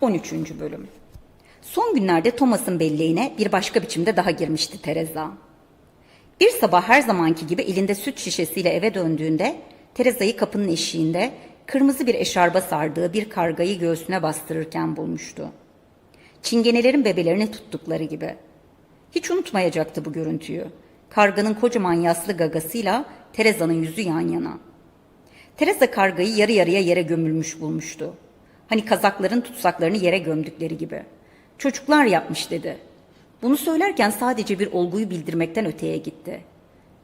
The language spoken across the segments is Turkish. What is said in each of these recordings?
13. Bölüm Son günlerde Thomas'ın belleğine bir başka biçimde daha girmişti Teresa. Bir sabah her zamanki gibi elinde süt şişesiyle eve döndüğünde Teresa'yı kapının eşiğinde kırmızı bir eşarba sardığı bir kargayı göğsüne bastırırken bulmuştu. Çingenelerin bebelerini tuttukları gibi. Hiç unutmayacaktı bu görüntüyü. Karganın kocaman yaslı gagasıyla Teresa'nın yüzü yan yana. Teresa kargayı yarı yarıya yere gömülmüş bulmuştu. Hani kazakların tutsaklarını yere gömdükleri gibi. Çocuklar yapmış dedi. Bunu söylerken sadece bir olguyu bildirmekten öteye gitti.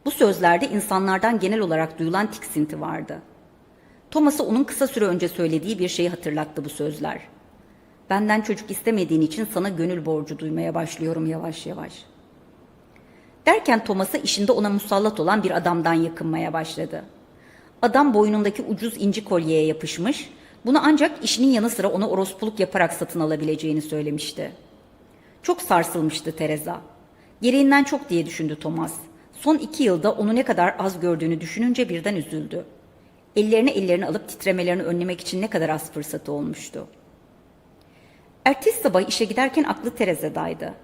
Bu sözlerde insanlardan genel olarak duyulan tiksinti vardı. Thomas'a onun kısa süre önce söylediği bir şeyi hatırlattı bu sözler. Benden çocuk istemediğin için sana gönül borcu duymaya başlıyorum yavaş yavaş. Derken Thomas'a işinde ona musallat olan bir adamdan yakınmaya başladı. Adam boynundaki ucuz inci kolyeye yapışmış, bunu ancak işinin yanı sıra ona orospuluk yaparak satın alabileceğini söylemişti. Çok sarsılmıştı Teresa. Gereğinden çok diye düşündü Thomas. Son iki yılda onu ne kadar az gördüğünü düşününce birden üzüldü. Ellerini ellerini alıp titremelerini önlemek için ne kadar az fırsatı olmuştu. Ertesi sabah işe giderken aklı Teresa'daydı.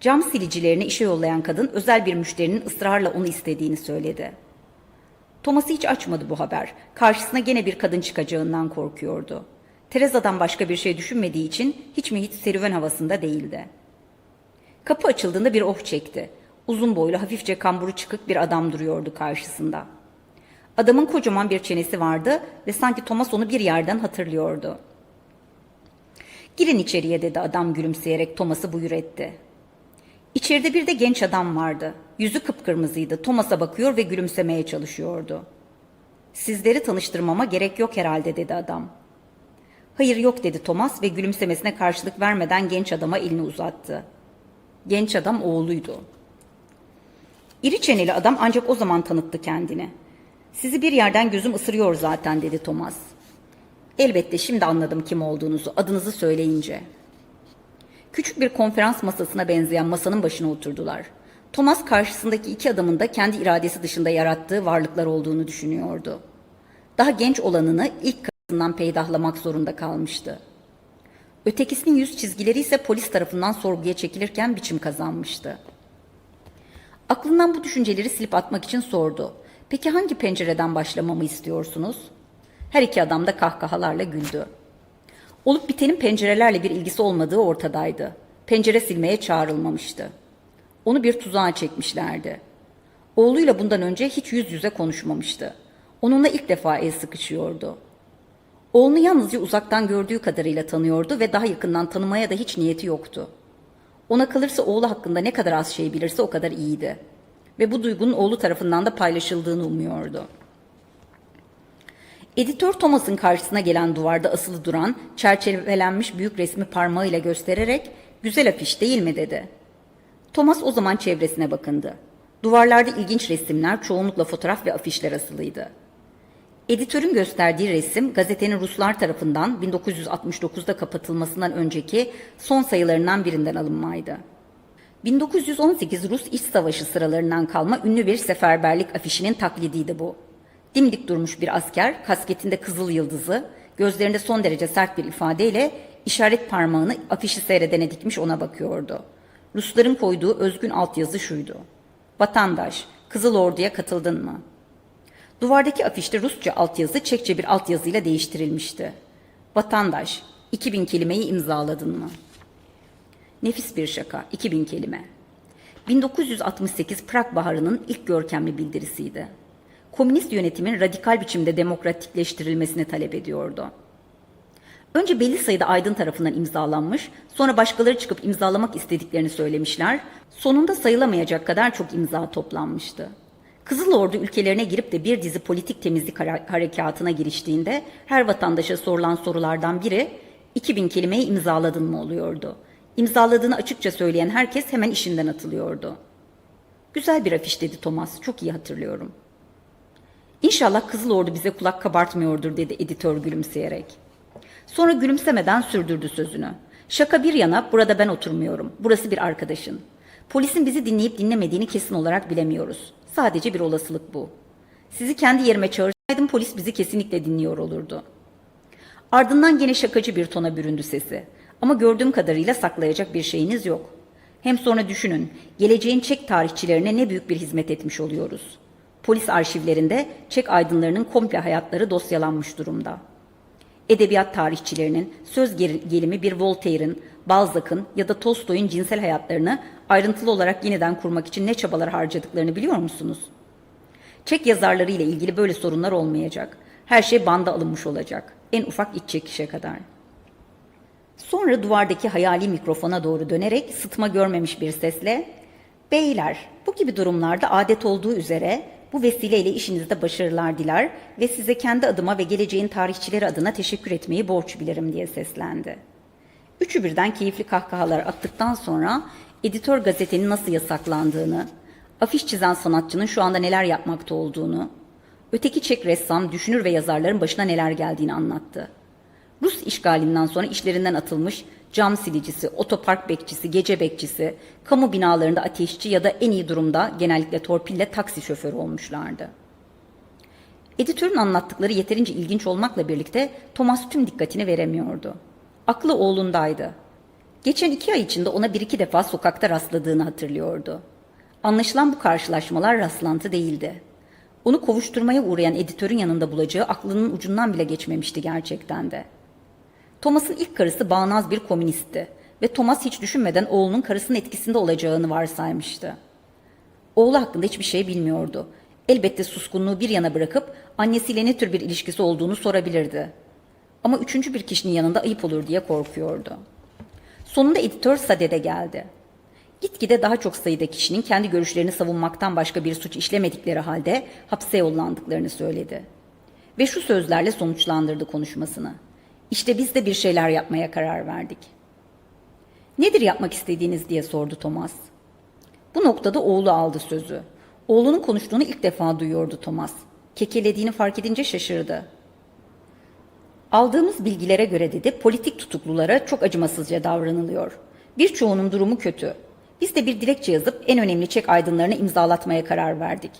Cam silicilerini işe yollayan kadın özel bir müşterinin ısrarla onu istediğini söyledi. Thomas'ı hiç açmadı bu haber. Karşısına gene bir kadın çıkacağından korkuyordu. Teresa'dan başka bir şey düşünmediği için hiç mi hiç serüven havasında değildi. Kapı açıldığında bir oh çekti. Uzun boylu, hafifçe kamburu çıkık bir adam duruyordu karşısında. Adamın kocaman bir çenesi vardı ve sanki Thomas onu bir yerden hatırlıyordu. Girin içeriye dedi adam gülümseyerek Thomas'ı buyur etti. İçeride bir de genç adam vardı. Yüzü kıpkırmızıydı. Thomas'a bakıyor ve gülümsemeye çalışıyordu. Sizleri tanıştırmama gerek yok herhalde dedi adam. Hayır yok dedi Thomas ve gülümsemesine karşılık vermeden genç adama elini uzattı. Genç adam oğluydu. İri çeneli adam ancak o zaman tanıttı kendini. Sizi bir yerden gözüm ısırıyor zaten dedi Thomas. Elbette şimdi anladım kim olduğunuzu adınızı söyleyince. Küçük bir konferans masasına benzeyen masanın başına oturdular. Thomas karşısındaki iki adamın da kendi iradesi dışında yarattığı varlıklar olduğunu düşünüyordu. Daha genç olanını ilk karısından peydahlamak zorunda kalmıştı. Ötekisinin yüz çizgileri ise polis tarafından sorguya çekilirken biçim kazanmıştı. Aklından bu düşünceleri silip atmak için sordu. Peki hangi pencereden başlamamı istiyorsunuz? Her iki adam da kahkahalarla güldü. Olup bitenin pencerelerle bir ilgisi olmadığı ortadaydı. Pencere silmeye çağrılmamıştı. Onu bir tuzağa çekmişlerdi. Oğluyla bundan önce hiç yüz yüze konuşmamıştı. Onunla ilk defa el sıkışıyordu. Oğlunu yalnızca uzaktan gördüğü kadarıyla tanıyordu ve daha yakından tanımaya da hiç niyeti yoktu. Ona kalırsa oğlu hakkında ne kadar az şey bilirse o kadar iyiydi. Ve bu duygunun oğlu tarafından da paylaşıldığını umuyordu. Editör Thomas'ın karşısına gelen duvarda asılı duran, çerçevelenmiş büyük resmi parmağıyla göstererek "Güzel afiş değil mi?" dedi. Thomas o zaman çevresine bakındı. Duvarlarda ilginç resimler, çoğunlukla fotoğraf ve afişler asılıydı. Editörün gösterdiği resim gazetenin Ruslar tarafından 1969'da kapatılmasından önceki son sayılarından birinden alınmaydı. 1918 Rus İç Savaşı sıralarından kalma ünlü bir seferberlik afişinin taklidiydi bu. Dimdik durmuş bir asker, kasketinde kızıl yıldızı, gözlerinde son derece sert bir ifadeyle işaret parmağını afişi seyredene dikmiş ona bakıyordu. Rusların koyduğu özgün altyazı şuydu. Vatandaş, Kızıl Ordu'ya katıldın mı? Duvardaki afişte Rusça altyazı Çekçe bir altyazıyla değiştirilmişti. Vatandaş, 2000 kelimeyi imzaladın mı? Nefis bir şaka, 2000 kelime. 1968 Prag Baharı'nın ilk görkemli bildirisiydi komünist yönetimin radikal biçimde demokratikleştirilmesini talep ediyordu. Önce belli sayıda aydın tarafından imzalanmış, sonra başkaları çıkıp imzalamak istediklerini söylemişler, sonunda sayılamayacak kadar çok imza toplanmıştı. Kızıl Ordu ülkelerine girip de bir dizi politik temizlik harekatına giriştiğinde her vatandaşa sorulan sorulardan biri 2000 kelimeyi imzaladın mı oluyordu. İmzaladığını açıkça söyleyen herkes hemen işinden atılıyordu. Güzel bir afiş dedi Thomas, çok iyi hatırlıyorum.'' İnşallah Kızıl Ordu bize kulak kabartmıyordur dedi editör gülümseyerek. Sonra gülümsemeden sürdürdü sözünü. Şaka bir yana burada ben oturmuyorum. Burası bir arkadaşın. Polisin bizi dinleyip dinlemediğini kesin olarak bilemiyoruz. Sadece bir olasılık bu. Sizi kendi yerime çağırsaydım polis bizi kesinlikle dinliyor olurdu. Ardından gene şakacı bir tona büründü sesi. Ama gördüğüm kadarıyla saklayacak bir şeyiniz yok. Hem sonra düşünün, geleceğin Çek tarihçilerine ne büyük bir hizmet etmiş oluyoruz. Polis arşivlerinde Çek aydınlarının komple hayatları dosyalanmış durumda. Edebiyat tarihçilerinin söz gel- gelimi bir Voltaire'in, Balzac'ın ya da Tolstoy'un cinsel hayatlarını ayrıntılı olarak yeniden kurmak için ne çabalar harcadıklarını biliyor musunuz? Çek yazarları ile ilgili böyle sorunlar olmayacak. Her şey banda alınmış olacak. En ufak iç çekişe kadar. Sonra duvardaki hayali mikrofona doğru dönerek sıtma görmemiş bir sesle Beyler, bu gibi durumlarda adet olduğu üzere bu vesileyle işinizde başarılar diler ve size kendi adıma ve geleceğin tarihçileri adına teşekkür etmeyi borç bilirim diye seslendi. Üçü birden keyifli kahkahalar attıktan sonra editör gazetenin nasıl yasaklandığını, afiş çizen sanatçının şu anda neler yapmakta olduğunu, öteki Çek ressam, düşünür ve yazarların başına neler geldiğini anlattı. Rus işgalinden sonra işlerinden atılmış cam silicisi, otopark bekçisi, gece bekçisi, kamu binalarında ateşçi ya da en iyi durumda genellikle torpille taksi şoförü olmuşlardı. Editörün anlattıkları yeterince ilginç olmakla birlikte Thomas tüm dikkatini veremiyordu. Aklı oğlundaydı. Geçen iki ay içinde ona bir iki defa sokakta rastladığını hatırlıyordu. Anlaşılan bu karşılaşmalar rastlantı değildi. Onu kovuşturmaya uğrayan editörün yanında bulacağı aklının ucundan bile geçmemişti gerçekten de. Thomas'ın ilk karısı bağnaz bir komünistti ve Thomas hiç düşünmeden oğlunun karısının etkisinde olacağını varsaymıştı. Oğlu hakkında hiçbir şey bilmiyordu. Elbette suskunluğu bir yana bırakıp annesiyle ne tür bir ilişkisi olduğunu sorabilirdi. Ama üçüncü bir kişinin yanında ayıp olur diye korkuyordu. Sonunda editör Sade'de geldi. Gitgide daha çok sayıda kişinin kendi görüşlerini savunmaktan başka bir suç işlemedikleri halde hapse yollandıklarını söyledi. Ve şu sözlerle sonuçlandırdı konuşmasını. İşte biz de bir şeyler yapmaya karar verdik. Nedir yapmak istediğiniz diye sordu Thomas. Bu noktada oğlu aldı sözü. Oğlunun konuştuğunu ilk defa duyuyordu Thomas. Kekelediğini fark edince şaşırdı. Aldığımız bilgilere göre dedi politik tutuklulara çok acımasızca davranılıyor. Birçoğunun durumu kötü. Biz de bir dilekçe yazıp en önemli çek aydınlarını imzalatmaya karar verdik.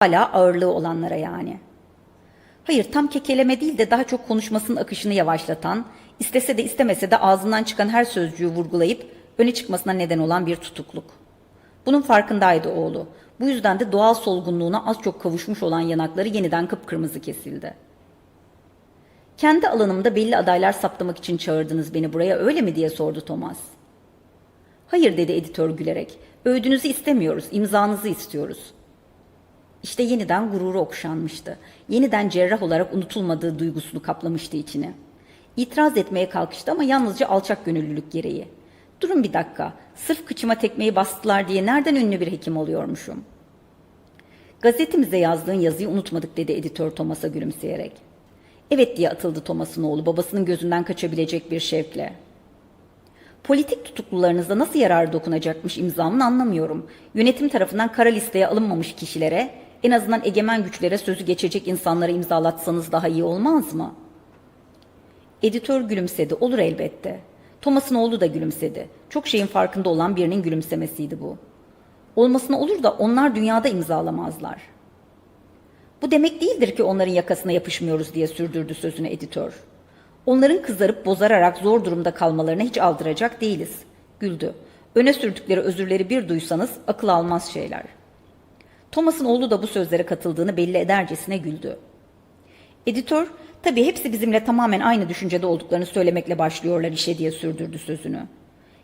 Hala ağırlığı olanlara yani. Hayır tam kekeleme değil de daha çok konuşmasının akışını yavaşlatan, istese de istemese de ağzından çıkan her sözcüğü vurgulayıp öne çıkmasına neden olan bir tutukluk. Bunun farkındaydı oğlu. Bu yüzden de doğal solgunluğuna az çok kavuşmuş olan yanakları yeniden kıpkırmızı kesildi. Kendi alanımda belli adaylar saptamak için çağırdınız beni buraya öyle mi diye sordu Thomas. Hayır dedi editör gülerek. Öğüdünüzü istemiyoruz, imzanızı istiyoruz. İşte yeniden gururu okşanmıştı. Yeniden cerrah olarak unutulmadığı duygusunu kaplamıştı içini. İtiraz etmeye kalkıştı ama yalnızca alçak gönüllülük gereği. Durun bir dakika, sırf kıçıma tekmeyi bastılar diye nereden ünlü bir hekim oluyormuşum? Gazetemize yazdığın yazıyı unutmadık dedi editör Thomas'a gülümseyerek. Evet diye atıldı Thomas'ın oğlu babasının gözünden kaçabilecek bir şevkle. Politik tutuklularınızda nasıl yarar dokunacakmış imzamın anlamıyorum. Yönetim tarafından kara listeye alınmamış kişilere, en azından egemen güçlere sözü geçecek insanlara imzalatsanız daha iyi olmaz mı? Editör gülümsedi. Olur elbette. Thomas'ın oğlu da gülümsedi. Çok şeyin farkında olan birinin gülümsemesiydi bu. Olmasına olur da onlar dünyada imzalamazlar. Bu demek değildir ki onların yakasına yapışmıyoruz diye sürdürdü sözünü editör. Onların kızarıp bozararak zor durumda kalmalarına hiç aldıracak değiliz. Güldü. Öne sürdükleri özürleri bir duysanız akıl almaz şeyler. Thomas'ın oğlu da bu sözlere katıldığını belli edercesine güldü. Editör, tabii hepsi bizimle tamamen aynı düşüncede olduklarını söylemekle başlıyorlar işe diye sürdürdü sözünü.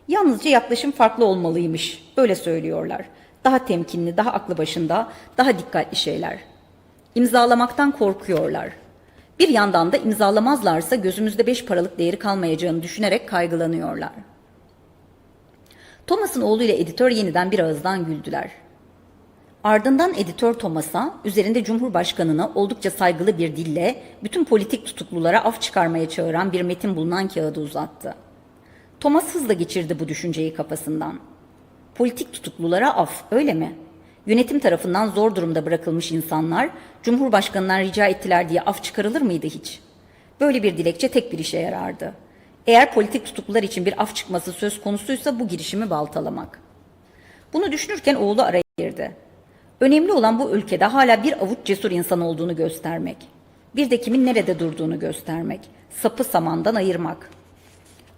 Yalnızca yaklaşım farklı olmalıymış, öyle söylüyorlar. Daha temkinli, daha aklı başında, daha dikkatli şeyler. İmzalamaktan korkuyorlar. Bir yandan da imzalamazlarsa gözümüzde beş paralık değeri kalmayacağını düşünerek kaygılanıyorlar. Thomas'ın oğlu ile editör yeniden bir ağızdan güldüler. Ardından editör Thomas'a üzerinde Cumhurbaşkanı'na oldukça saygılı bir dille bütün politik tutuklulara af çıkarmaya çağıran bir metin bulunan kağıdı uzattı. Thomas hızla geçirdi bu düşünceyi kafasından. Politik tutuklulara af, öyle mi? Yönetim tarafından zor durumda bırakılmış insanlar Cumhurbaşkanı'ndan rica ettiler diye af çıkarılır mıydı hiç? Böyle bir dilekçe tek bir işe yarardı. Eğer politik tutuklular için bir af çıkması söz konusuysa bu girişimi baltalamak. Bunu düşünürken oğlu araya girdi. Önemli olan bu ülkede hala bir avuç cesur insan olduğunu göstermek. Bir de kimin nerede durduğunu göstermek. Sapı samandan ayırmak.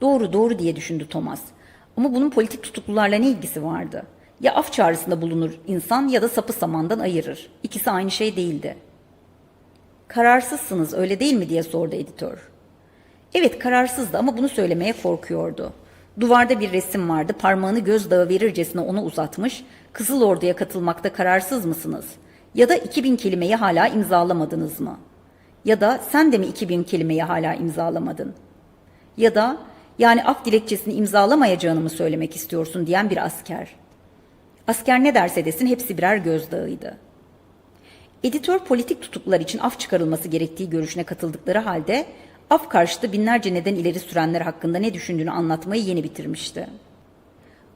Doğru doğru diye düşündü Thomas. Ama bunun politik tutuklularla ne ilgisi vardı? Ya af çağrısında bulunur insan ya da sapı samandan ayırır. İkisi aynı şey değildi. Kararsızsınız öyle değil mi diye sordu editör. Evet kararsızdı ama bunu söylemeye korkuyordu. Duvarda bir resim vardı parmağını gözdağı verircesine onu uzatmış. Kızıl Ordu'ya katılmakta kararsız mısınız? Ya da 2000 kelimeyi hala imzalamadınız mı? Ya da sen de mi 2000 kelimeyi hala imzalamadın? Ya da yani af dilekçesini imzalamayacağını mı söylemek istiyorsun diyen bir asker. Asker ne derse desin hepsi birer gözdağıydı. Editör politik tutuklular için af çıkarılması gerektiği görüşüne katıldıkları halde af karşıtı binlerce neden ileri sürenler hakkında ne düşündüğünü anlatmayı yeni bitirmişti.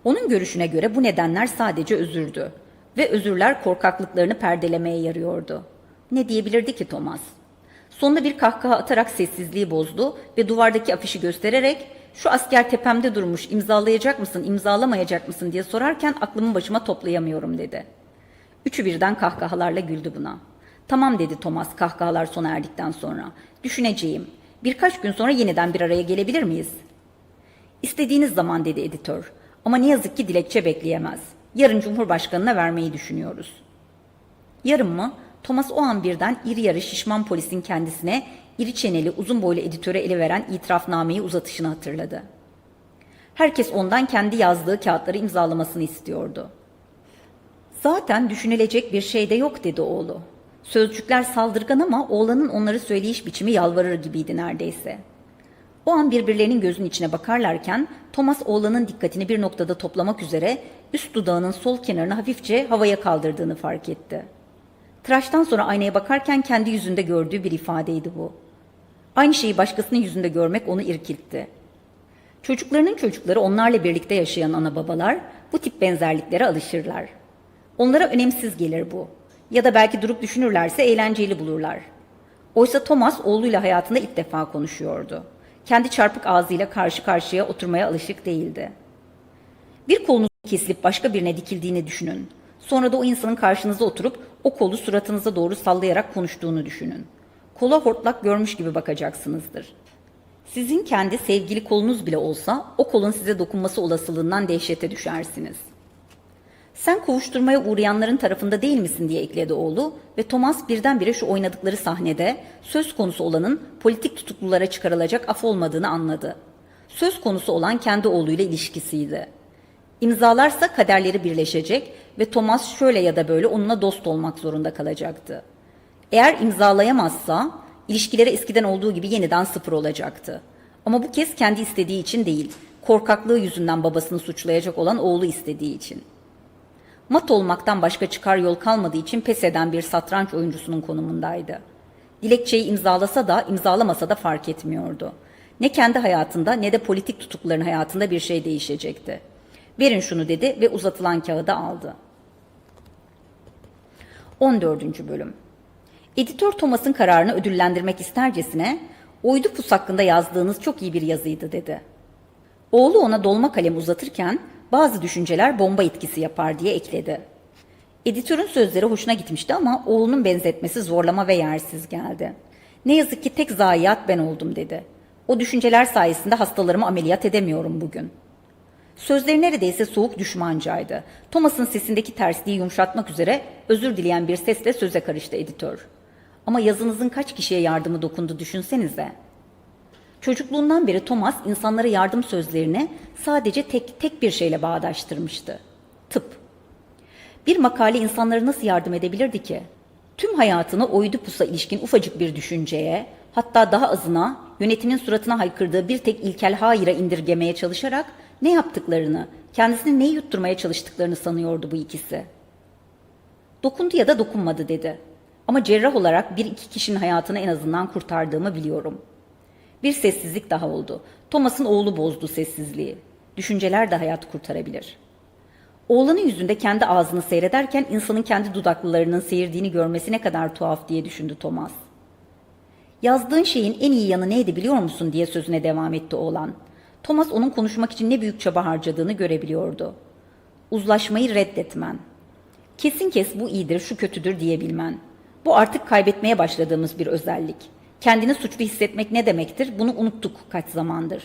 Onun görüşüne göre bu nedenler sadece özürdü ve özürler korkaklıklarını perdelemeye yarıyordu. Ne diyebilirdi ki Thomas? Sonunda bir kahkaha atarak sessizliği bozdu ve duvardaki afişi göstererek şu asker tepemde durmuş imzalayacak mısın imzalamayacak mısın diye sorarken aklımı başıma toplayamıyorum dedi. Üçü birden kahkahalarla güldü buna. Tamam dedi Thomas kahkahalar sona erdikten sonra. Düşüneceğim. Birkaç gün sonra yeniden bir araya gelebilir miyiz? İstediğiniz zaman dedi editör. Ama ne yazık ki dilekçe bekleyemez. Yarın Cumhurbaşkanı'na vermeyi düşünüyoruz. Yarın mı? Thomas o an birden iri yarı şişman polisin kendisine iri çeneli uzun boylu editöre ele veren itirafnameyi uzatışını hatırladı. Herkes ondan kendi yazdığı kağıtları imzalamasını istiyordu. Zaten düşünülecek bir şey de yok dedi oğlu. Sözcükler saldırgan ama oğlanın onları söyleyiş biçimi yalvarır gibiydi neredeyse. O an birbirlerinin gözünün içine bakarlarken Thomas oğlanın dikkatini bir noktada toplamak üzere üst dudağının sol kenarını hafifçe havaya kaldırdığını fark etti. Tıraştan sonra aynaya bakarken kendi yüzünde gördüğü bir ifadeydi bu. Aynı şeyi başkasının yüzünde görmek onu irkiltti. Çocuklarının çocukları onlarla birlikte yaşayan ana babalar bu tip benzerliklere alışırlar. Onlara önemsiz gelir bu. Ya da belki durup düşünürlerse eğlenceli bulurlar. Oysa Thomas oğluyla hayatında ilk defa konuşuyordu. Kendi çarpık ağzıyla karşı karşıya oturmaya alışık değildi. Bir kolunuz kesilip başka birine dikildiğini düşünün. Sonra da o insanın karşınıza oturup o kolu suratınıza doğru sallayarak konuştuğunu düşünün. Kola hortlak görmüş gibi bakacaksınızdır. Sizin kendi sevgili kolunuz bile olsa o kolun size dokunması olasılığından dehşete düşersiniz. Sen kovuşturmaya uğrayanların tarafında değil misin diye ekledi oğlu ve Thomas birdenbire şu oynadıkları sahnede söz konusu olanın politik tutuklulara çıkarılacak af olmadığını anladı. Söz konusu olan kendi oğluyla ilişkisiydi. İmzalarsa kaderleri birleşecek ve Thomas şöyle ya da böyle onunla dost olmak zorunda kalacaktı. Eğer imzalayamazsa ilişkileri eskiden olduğu gibi yeniden sıfır olacaktı. Ama bu kez kendi istediği için değil, korkaklığı yüzünden babasını suçlayacak olan oğlu istediği için. Mat olmaktan başka çıkar yol kalmadığı için pes eden bir satranç oyuncusunun konumundaydı. Dilekçeyi imzalasa da imzalamasa da fark etmiyordu. Ne kendi hayatında ne de politik tutukluların hayatında bir şey değişecekti. Verin şunu dedi ve uzatılan kağıdı aldı. 14. bölüm Editör Thomas'ın kararını ödüllendirmek istercesine Oidipus hakkında yazdığınız çok iyi bir yazıydı dedi. Oğlu ona dolma kalem uzatırken bazı düşünceler bomba etkisi yapar diye ekledi. Editörün sözleri hoşuna gitmişti ama oğlunun benzetmesi zorlama ve yersiz geldi. Ne yazık ki tek zayiat ben oldum dedi. O düşünceler sayesinde hastalarımı ameliyat edemiyorum bugün. Sözleri neredeyse soğuk düşmancaydı. Thomas'ın sesindeki tersliği yumuşatmak üzere özür dileyen bir sesle söze karıştı editör. Ama yazınızın kaç kişiye yardımı dokundu düşünsenize. Çocukluğundan beri Thomas insanlara yardım sözlerini sadece tek tek bir şeyle bağdaştırmıştı. Tıp. Bir makale insanlara nasıl yardım edebilirdi ki? Tüm hayatını Oidipus'a ilişkin ufacık bir düşünceye, hatta daha azına yönetimin suratına haykırdığı bir tek ilkel hayıra indirgemeye çalışarak ne yaptıklarını, kendisini neyi yutturmaya çalıştıklarını sanıyordu bu ikisi. Dokundu ya da dokunmadı dedi. Ama cerrah olarak bir iki kişinin hayatını en azından kurtardığımı biliyorum. Bir sessizlik daha oldu. Thomas'ın oğlu bozdu sessizliği. Düşünceler de hayat kurtarabilir. Oğlanın yüzünde kendi ağzını seyrederken insanın kendi dudaklılarının seyirdiğini görmesi ne kadar tuhaf diye düşündü Thomas. Yazdığın şeyin en iyi yanı neydi biliyor musun diye sözüne devam etti oğlan. Thomas onun konuşmak için ne büyük çaba harcadığını görebiliyordu. Uzlaşmayı reddetmen. Kesin kes bu iyidir, şu kötüdür diyebilmen. Bu artık kaybetmeye başladığımız bir özellik. Kendini suçlu hissetmek ne demektir? Bunu unuttuk kaç zamandır.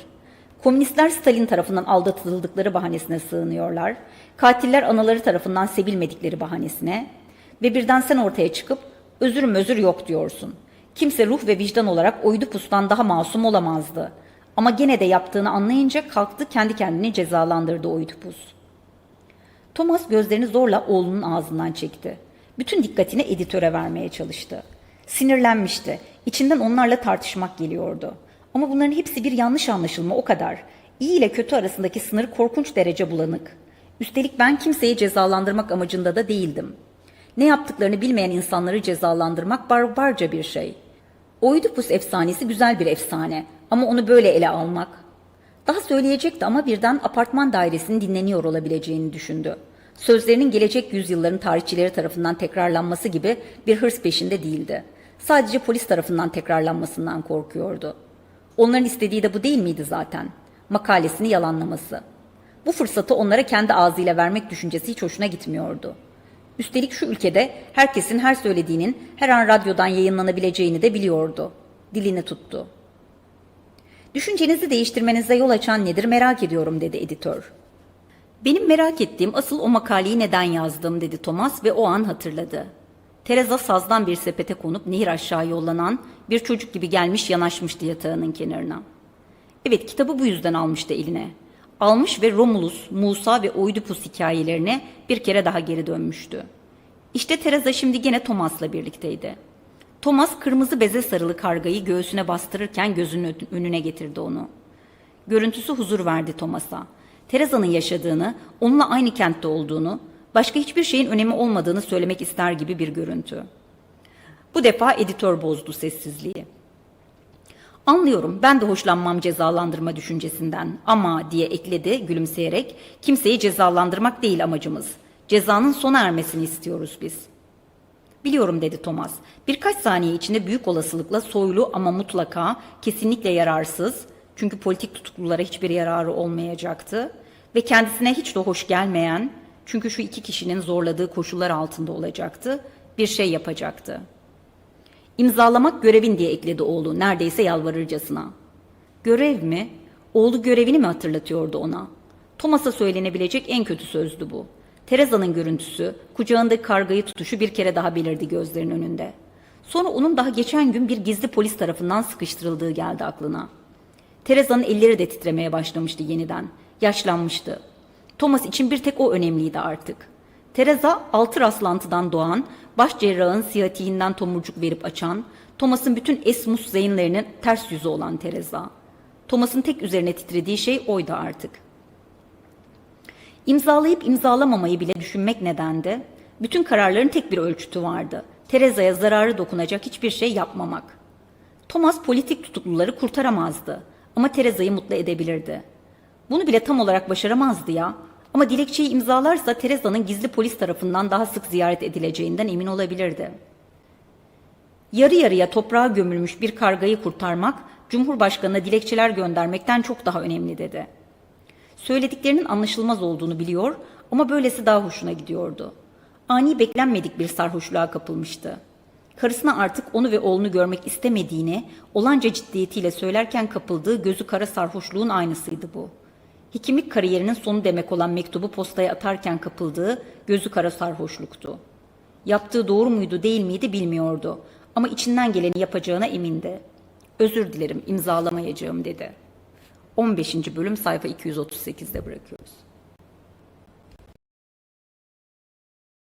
Komünistler Stalin tarafından aldatıldıkları bahanesine sığınıyorlar. Katiller anaları tarafından sevilmedikleri bahanesine ve birden sen ortaya çıkıp özür özür yok diyorsun. Kimse ruh ve vicdan olarak Oidipus'tan daha masum olamazdı. Ama gene de yaptığını anlayınca kalktı kendi kendini cezalandırdı Oidipus. Thomas gözlerini zorla oğlunun ağzından çekti. Bütün dikkatini editöre vermeye çalıştı. Sinirlenmişti. İçinden onlarla tartışmak geliyordu. Ama bunların hepsi bir yanlış anlaşılma o kadar. İyi ile kötü arasındaki sınır korkunç derece bulanık. Üstelik ben kimseyi cezalandırmak amacında da değildim. Ne yaptıklarını bilmeyen insanları cezalandırmak barbarca bir şey. Oidipus efsanesi güzel bir efsane ama onu böyle ele almak. Daha söyleyecekti ama birden apartman dairesinin dinleniyor olabileceğini düşündü. Sözlerinin gelecek yüzyılların tarihçileri tarafından tekrarlanması gibi bir hırs peşinde değildi. Sadece polis tarafından tekrarlanmasından korkuyordu. Onların istediği de bu değil miydi zaten? Makalesini yalanlaması. Bu fırsatı onlara kendi ağzıyla vermek düşüncesi hiç hoşuna gitmiyordu. Üstelik şu ülkede herkesin her söylediğinin her an radyodan yayınlanabileceğini de biliyordu. Dilini tuttu. Düşüncenizi değiştirmenize yol açan nedir merak ediyorum dedi editör. Benim merak ettiğim asıl o makaleyi neden yazdım dedi Thomas ve o an hatırladı. Teresa sazdan bir sepete konup nehir aşağı yollanan bir çocuk gibi gelmiş yanaşmıştı yatağının kenarına. Evet kitabı bu yüzden almıştı eline. Almış ve Romulus, Musa ve Oidipus hikayelerine bir kere daha geri dönmüştü. İşte Teresa şimdi gene Thomas'la birlikteydi. Thomas kırmızı beze sarılı kargayı göğsüne bastırırken gözünün önüne getirdi onu. Görüntüsü huzur verdi Thomas'a. Teresa'nın yaşadığını, onunla aynı kentte olduğunu, başka hiçbir şeyin önemi olmadığını söylemek ister gibi bir görüntü. Bu defa editör bozdu sessizliği. Anlıyorum ben de hoşlanmam cezalandırma düşüncesinden ama diye ekledi gülümseyerek kimseyi cezalandırmak değil amacımız. Cezanın sona ermesini istiyoruz biz. Biliyorum dedi Thomas. Birkaç saniye içinde büyük olasılıkla soylu ama mutlaka kesinlikle yararsız çünkü politik tutuklulara hiçbir yararı olmayacaktı ve kendisine hiç de hoş gelmeyen çünkü şu iki kişinin zorladığı koşullar altında olacaktı bir şey yapacaktı. İmzalamak görevin diye ekledi oğlu neredeyse yalvarırcasına. Görev mi? Oğlu görevini mi hatırlatıyordu ona? Thomas'a söylenebilecek en kötü sözdü bu. Teresa'nın görüntüsü, kucağındaki kargayı tutuşu bir kere daha belirdi gözlerinin önünde. Sonra onun daha geçen gün bir gizli polis tarafından sıkıştırıldığı geldi aklına. Teresa'nın elleri de titremeye başlamıştı yeniden. Yaşlanmıştı. Thomas için bir tek o önemliydi artık. Teresa altı rastlantıdan doğan, baş cerrahın siyatiğinden tomurcuk verip açan, Thomas'ın bütün esmus zeynlerinin ters yüzü olan Teresa. Thomas'ın tek üzerine titrediği şey oydu artık. İmzalayıp imzalamamayı bile düşünmek nedendi? Bütün kararların tek bir ölçütü vardı. Teresa'ya zararı dokunacak hiçbir şey yapmamak. Thomas politik tutukluları kurtaramazdı ama Teresa'yı mutlu edebilirdi. Bunu bile tam olarak başaramazdı ya. Ama dilekçeyi imzalarsa Teresa'nın gizli polis tarafından daha sık ziyaret edileceğinden emin olabilirdi. Yarı yarıya toprağa gömülmüş bir kargayı kurtarmak, Cumhurbaşkanı'na dilekçeler göndermekten çok daha önemli dedi. Söylediklerinin anlaşılmaz olduğunu biliyor ama böylesi daha hoşuna gidiyordu. Ani beklenmedik bir sarhoşluğa kapılmıştı. Karısına artık onu ve oğlunu görmek istemediğini olanca ciddiyetiyle söylerken kapıldığı gözü kara sarhoşluğun aynısıydı bu. Hekimlik kariyerinin sonu demek olan mektubu postaya atarken kapıldığı gözü kara sarhoşluktu. Yaptığı doğru muydu değil miydi bilmiyordu ama içinden geleni yapacağına emindi. Özür dilerim imzalamayacağım dedi. 15. bölüm sayfa 238'de bırakıyoruz.